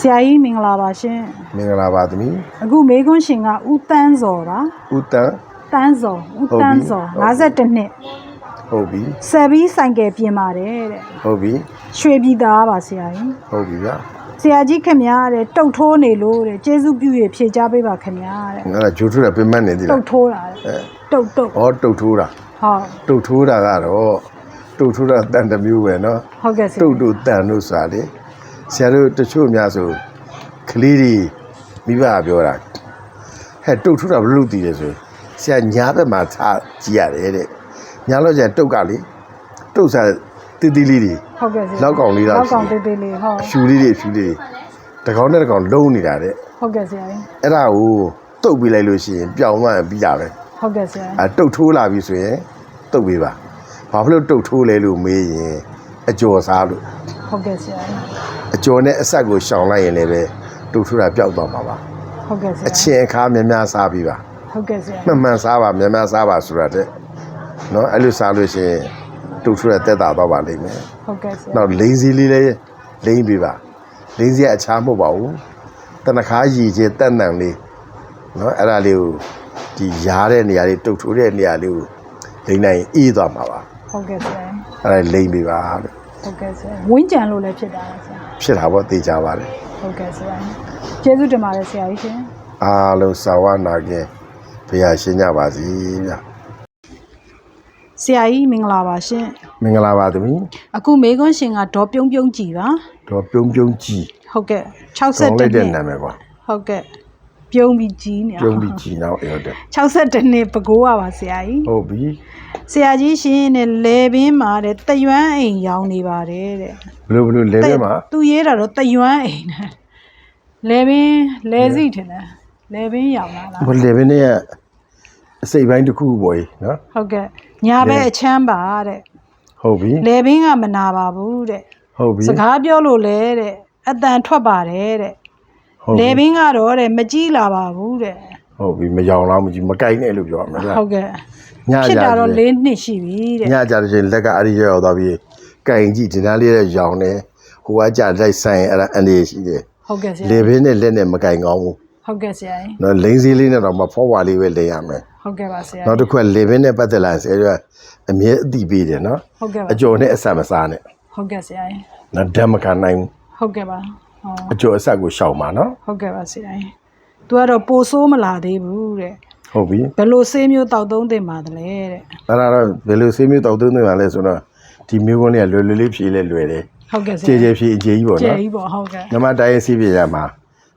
ဆရာကြီးမင်္ဂလာပါရှင် မင်္ဂလာပါသမီး အခုမေခွန်းရှင်ကဦးတန်းစော်ပါ ဦးတန်း တန်းစော်ဦးတန်းစော် ဟုတ်ပြီ 52နှစ် ဟုတ်ပြီ ဆက်ပြီးဆိုင်ကယ်ပြင်ပါတယ်တဲ့ ဟုတ်ပြီ ရွှေပြည်သားပါဆရာကြီး ဟုတ်ပြီဗျာ ဆရာကြီးခင်ဗျားတဲ့တုတ်ထိုးနေလို့တဲ့ကျေးဇူးပြုရဖြေချပေးပါခင်ဗျာတဲ့ ငါကဂျိုးထူတာပြင်မနေသေး တု လား တ်ထိုးတာတဲ့တုတ်တုတ် ဩတုတ်ထိုးတာ ဟုတ် တုတ်ထိုးတာကတော့တုတ်ထိုးတာတန်တစ်မျိုးပဲเนาะ ဟုတ်ကဲ့ဆရာ တုတ်တို့တန်တို့ဆိုတာလေ ဆရာတို့တချို့အများဆိုကလေးတွေမိဘကပြောတာဟဲ့တုတ်ထိုးတာဘယ်လိုလုပ်တည်လဲဆိုရင်ဆရာညာဘက်မှာထားကြည့်ရတယ်တဲ့ညာလို့ကျရင်တုတ်ကလေတုတ်စားတီးတီးလေးတွေဟုတ်ကဲ့ဆရာလောက်ကောင်လေးတော့လောက်ကောင်ရှိတေးတယ်သေးလေးဟုတ်အဖြူလေးတွေအဖြူလေးတွေတစ်ကောင်နဲ့တစ်ကောင်လုံးနေတာတဲ့ဟုတ်ကဲ့ဆရာကြီးအဲ့ဒါကိုတုတ်ပေးလိုက်လို့ရှိရင်ပြောင်းမှပြီးတာပဲဟုတ်ကဲ့ဆရာကြီးအဲတုတ်ထိုးလာပြီဆိုရင်တုတ်ပေးပါဘာဖြစ်လို့တုတ်ထိုးလဲလို့မေးရင်အကျော်စားလို့ဟုတ်ကဲ့ဆရာကြီး အကျော်နဲ့အဆက်ကိုရှောင်လိုက်ရင်လည်းပဲတုတ်ထိုးတာပျောက်သွားမှာပါဟုတ်ကဲ့ဆအရာချင်းအခါများများစားပြီးပါဟုတ်ကဲ့ဆရာမှန်မှန်စားပါများများစားပါဆိုတာတဲ့နော်အဲ့လိုစားလို့ရှိရင်တုတ်ထိုးတဲ့တက်တာတော့ပါလိမ့်မယ်ဟုတ်ကဲ့ဆရာနောက်လိန်စီလေးလည်းလိန်ပေးပါလိန်စီကအချားမဟုတ်ပါဘူးတနခါရည်ချင်းတက်နံလေးနော်အဲ့ဒါလေးကိုဒီရားတဲ့နေရာလေးတုတ်ထိုးတဲ့နေရာလေးကိုလိန်နိုင်အေးသွားမှာပါဟုတ်ကဲ့ဆရာကြီးအဲ့ဒါလိန်ပေးပါလို့ ဟုတ်ကဲ့ဆရာဝင်းကြံလို့လည်းဖြစ်တာပါဆရာဖြစ်တာပေါ့သိကြပါတယ်ဟုတ်ကဲ့ဆရာကျေးဇူးတင်ပါတယ်ဆရာကြီးရှင်အားလုံးစာဝနာကင်ဘုရားရှင်ကြပါစီဗျာဆရာကြီးမင်္ဂလာပါရှင်မင်္ဂလာပါသမီးအခုမေခွန်းရှင်ကဒေါ်ပြုံးပြုံးကြည်ပါတော့ပြုံးပြုံးကြည်ဟုတ်ကဲ့ကောင်း62လိုက်တဲ့နှစ်နာမည်ကွာဟုတ်ကဲ့ ပြုံးပြီးကြီးနေပြုံးပြီးကြည်နောက်အဲ့တဲ့62နှစ်ပကိုးရပါဆရာကြီးဟုတ်ပြီဆရာကြီးရှင်နဲ့လေပင်မှာတဲ့တရွမ်းအိမ်ရောင်းနေပါတယ်တဲ့ဘယ်လိုဘယ်လိုလဲထဲမှာသူရေးတာတော့တရွမ်းအိမ်နဲ့လေပင်လေစီထင်တယ်လေပင်ရောင်းလာလားဘယ်လေဘင်းနဲ့အစိပ်ပိုင်းတစ်ခုပေါ့ကြီးနော်ဟုတ်ကဲ့ညာဘက်အချမ်းပါတဲ့ဟုတ်ပြီလေပင်ကမနာပါဘူးတဲ့ဟုတ်ပြီစကားပြောလို့လဲတဲ့အတန်ထွက်ပါတယ်တဲ့ဟုတ် လေပြီပင်ကတော့တဲ့မကြည့်လာပါဘူးတဲ့ဟုတ်ပြီမယောင်လားမကြည့်မကြိုက်နဲ့လို့ပြောရမှာလားဟုတ်ကဲ့ညဖြစ်ကြတာတော့တယ်၄နှစ်ရှိပြီတဲ့ညကြတဲ့ချိန်လက်ကအဲ့ဒီရောက်သွားပြီကင်ကြည့်ဒီနားလေးရဲ့ရောင်နေဟိုကကြလိုက်ဆိုင်အဲ့ဒါအန်ဒီရှိတယ်ဟုတ်ကဲ့ဆရာလေဘင်းနဲ့လက်နဲ့မကင်ကောင်းဘူးဟုတ်ကဲ့ဆရာကြီးနော်လိန်စည်းလေးနဲ့တော့မဖောဝါလေးပဲလဲရမယ်ဟုတ်ကဲ့ပါဆရာနောက်တစ်ခွက်လေဘင်းနဲ့ပတ်သက်လာရင်ဆရာကအမြဲအတိပေးတယ်နော်ဟုတ်ကဲ့ပါအကျော်နဲ့အဆက်မစားနဲ့ဟုတ်ကဲ့ဆရာကြီးနော်ဓာတ်မခံနိုင်ဘူးဟုတ်ကဲ့ပါဟော အကျော်အဆက်ကိုရှောင်ပါနော်ဟုတ်ကဲ့ပါဆရာကြီးသူကတော့ပိုဆိုးမလာသေးဘူးတဲ့ဟုတ်ပြီဘယ်လိုဆေးမျိုးတောက်သုံးသင့်ပါသလဲတဲ့အဲ့ဒါတော့ဘယ်လိုဆေးမျိုးတောက်သွင်းနေပါလဲဆိုတော့ဒီမျိုးကုန်းလေးကလွယ်လွယ်လေးဖြေးလဲလွယ်တယ်ဟုတ်ကဲ့ဆရာကြေကြေဖြေးအကြေကြီးပေါ့ကျေနော်ကြီးပေါ့ဟုတ်ကဲ့နမတိုင်းရဲ့ဆေးပြရမှာ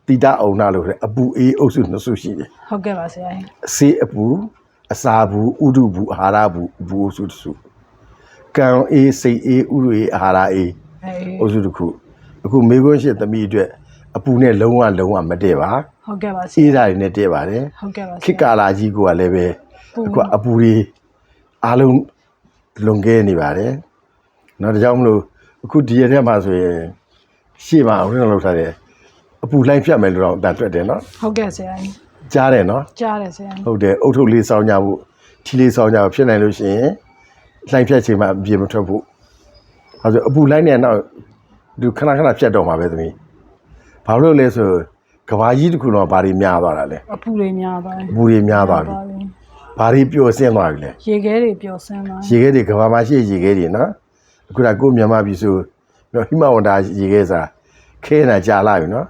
တိတအုံနာလို့တဲ့အပူအေးအုပ်စုနှစ်စုရှိတယ်ဟုတ်ကဲ့ပါဆရာကြီးဆေးအပူအစာဘူးဥဒုဘူးအာဟာရဘူးအပူအုပ်စုတစ်စုကံအေးစိတ်အေးဥဒုအေးအာဟာရအေးအေးအုပ်စုတစ်ခု အခုမေခွန်းရှိသမီးအတွက်အပူနဲ့လုံးဝလုံးဝမတည့်ပါဟုတ်ကဲ့ပါဆအေးရာ ဓာတ်တွေနဲ့တည့်ပါတယ်ဟုတ်ကဲ့ပါဆခေတ်ရာကာလာကြီးကလည်းပဲပူအခုအပူတွေအားလုံးလွန်ကဲနေပါတယ်နော်ဒါကြောင့်မလို့အခုဒီရက်ထဲမှာဆိုရင်ရှေ့မှာဦးရလောက်ထားတယ်အပူလိုက်ဖြတ်မယ်လို့တော့အတန်တွက်တယ်နော်ဟုတ်ကဲ့ဆရာကြီးကြားတယ်နော် ကြားတယ်ဆရာကြီးဟုတ်တယ်အုတ်ထုတ်လေးစောင်းကြဖို့ထီလေးစောင်းကြဖို့ဖြစ်နိုင်လို့ရှိရင်လှိုင်းဖြတ်ချိန်မှာအပြေမထွက်ဖို့အဲဆိုအပူလိုက်နေတော့ သူခဏခဏဖြတ်တော့မှာပဲသမီးဘာလို့လဲဆိုကဘာကြီးတစ်ခုတော့ဘာတွေများသွားတာလဲအပူတွေများပါတယ်အပူတွေများသွားပြီဘာတွေပျော်စင်းသွားပြီလဲရေခဲတွေပျော်ဆင်းသွားရေခဲတွေကဘာမှာရှိရေခဲတွေနော်အခုဒါကိုမြန်မာပြည်ဆိုဟိမဝန္တာရေခဲစားခဲနေတာကြာလာပြီနော်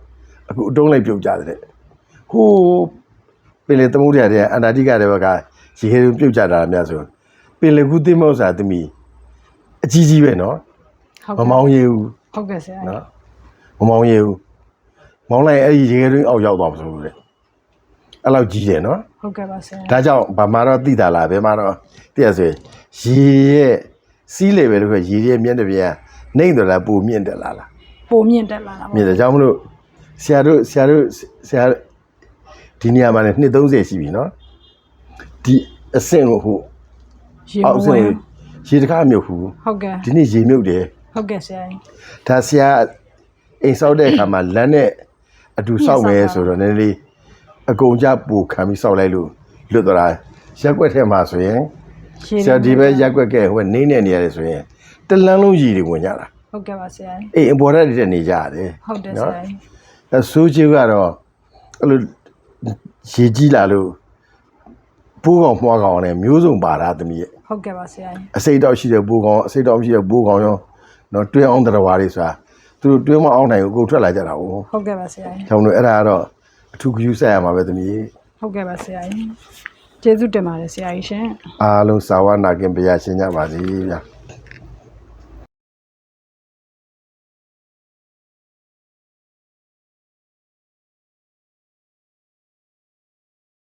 အခုအတုံးလိုက်ပြုတ်ကြတဲ့ဟိုးပင်လေသမုဒ္ဒရာတွေအန္တာတိကတွေဘက်ကရေခဲတွေပြုတ်ကြတာများဆိုပင်လေကူးသိမ့်မောက်စာသမီးအကြီးကြီးပဲနော်ဟုတ်မကဲ့မောင်းရဘူး ဟုတ်ကဲ့ဆရာကြီးနော်မမောင်းရဘူးမောင်းလိုက်အဲ့ဒီရေခဲတွေအောက်ရောက်သွားမှာဆိုလို့လေအဲ့လောက်ကြီးတယ်နော်ဟုတ်ကဲ့ပါဆရာဒါကြောင့်ဗမာတော့တိတာလားဘယ်မှာတော့တည့်ရဆိုရင်ရေရဲ့စီးလေပဲလို့ခရေရဲ့မျက်နှာပြင်ကနှိမ့်တယ်လားပူမြင့်တယ်လားလားပိုမြင့်တက်လာတာမြင့်တယ်ကြောင့်မလို့ဆရာတို့ဆရာတို့ဆရာဒီနေရာမှာလည်းနှစ်30ရှိပြီနော်ဒီအဆင့်ကိုဟိုရေမအောက်ဆဝဲင့်ရေတကားမြုပ်ဘူးဟုတ်ကဲ့ဒီနေ့ရေမြုပ်တယ် ဟုတ်ကဲ့ဆရာကြီးဒါဆရာအိမ်ဆောက်တဲ့အခါမှာလမ်းနဲ့အတူဆောက်မယ်ဆိုတော့နည်းနည်းလေးအကုန်ကြပူခံပြီးဆောက်လိုက်လို့လွတ်သွားတာရက်ွက်ထဲမှာဆိုရင်ရေဆရာဒီဘက်ရက်ွက်ကဲဟိုကနေနေနေရတယ်ဆိုရင်တလန်းလုံးရည်တွေဝင်ကြတာဟုတ်ကဲ့ပါဆရာကြီးအေးအပေါ်ရက်တွေနေကြရတယ်ဟုတ်တယ်ဆရာကြီးအဲဆိုးချေကတော့အဲ့လိုရေကြီးလာလို့ပိုးကောင်မှွားကောင်နဲ့မျိုးစုံပါတာသမီးရဲ့ဟုတ်ကဲ့ပါဆရာကြီးအစိတ်တော့ရှိတဲ့ပိုးကောင်အစိတ်တော့မရှိတဲ့ပိုးကောင်ရော နော်တွင်းအောင်တရားဝါတွေဆိုတာသူတို့တွင်းမအောင်နိုင်ဘူးအကုန်ထွက်လာကြတာဟုတ်ဟုတ်ကဲ့ပါဆရာကြီးကျောင်းတို့အဲ့ဒါကတော့အထူးဂရုစိုက်ရမှာပဲသမီးဟုတ်ကဲ့ပါဆရာကြီးကျေးဇူးတင်ပါတယ်ဆရာကြီးရှင်အားလုံးစာဝနာကင်ပြရရှင်းကြပါစေဗျာ